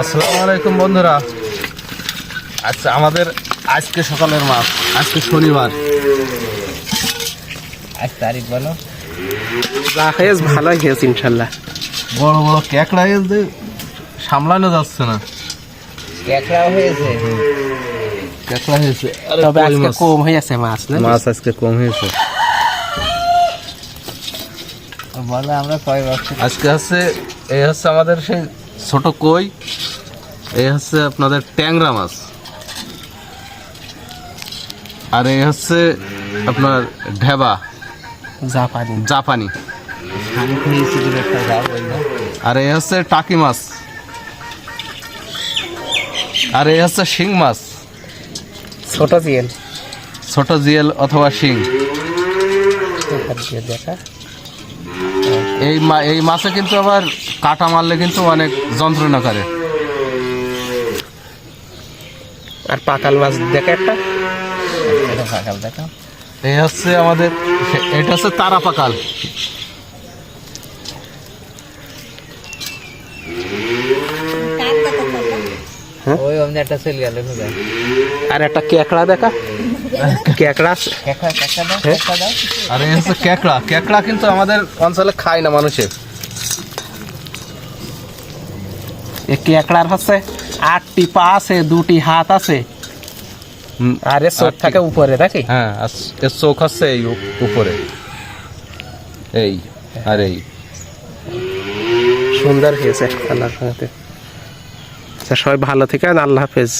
আসসালামু আলাইকুম বন্ধুরা। আচ্ছা আমাদের আজকে সকালের মাছ আজকে শনিবার। আজ তারিখ বলো। হয়েছে ভালোই হয়েছে ইনশাল্লাহ। বড় বড় ক্যাকড়া এসে সামলানো যাচ্ছে না। ক্যাকড়াও হয়েছে? ক্যাকড়া হয়েছে। তবে আজকে কম হয়েছে মাছ না মাছ আজকে কম হয়েছে। বলো আমরা কয় বছর আজকে হচ্ছে এই হচ্ছে আমাদের সেই ছোট কই এই হচ্ছে আপনাদের ট্যাংরা মাছ। আর এই হচ্ছে আপনার ঢেবা। জাপানি। জাপানি। আর এই হচ্ছে টাকি মাছ। আর এই হচ্ছে শিং মাছ। ছোট জিয়েল ছোট জিয়েল অথবা শিং। দেখা। এই মা- এই মাছে কিন্তু আবার কাটা মারলে কিন্তু অনেক যন্ত্রণা করে। আর পাতাল মাছ দেখা একটা? এটা সকাল দেখো এই হচ্ছে আমাদের এটা হচ্ছে তারা পাকাল ওই অমনি একটা সেল গেল। আর একটা কেকড়া দেখা। ক্যাকড়া? হ্যাঁ? আর হচ্ছে ক্যাকড়া। ক্যাকড়া কিন্তু আমাদের অঞ্চলে খায় না মানুষে। এ কেকড়ার হচ্ছে আটটি পা আছে দুটি হাত আছে। আর এর চোখ থাকে উপরে হ্যাঁ এর চোখ হচ্ছে এই উপরে। এই আর এই। সুন্দর হয়েছে আল্লাহর আচ্ছা সবাই ভালো থেকে আল্লাহ হাফেজ।